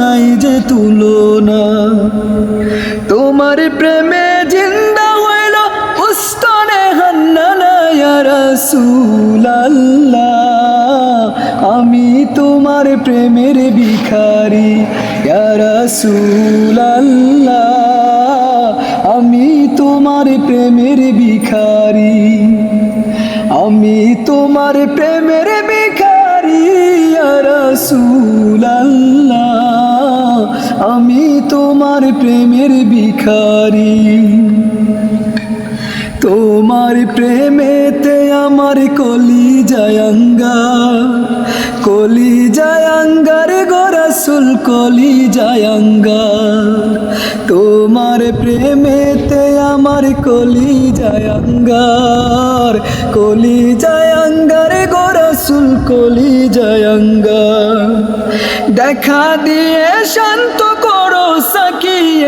নাই যে তুলনা। তোমার প্রেমে জিন্দা হইল উস্তনে হান্নানা আমি তোমার প্রেমের ভিখারি রাসূলুল্লাহ। আমি তোমার প্রেমের ভিখারি, আমি তোমার প্রেমের ভিখারি রাসূলুল্লাহ। আমি তোমার প্রেমের ভিখারি। তোমার প্রেমেতে আমার কলি জায়াঙ্গা কলি জায়াঙ্গার গোরাসুল কলি জায়াঙ্গা তোমার প্রেমেতে আমার কলি জায়াঙ্গার কলি জায়াঙ্গার গোরাসুল কলি জায়াঙ্গা দেখা দিয়ে শান্ত করো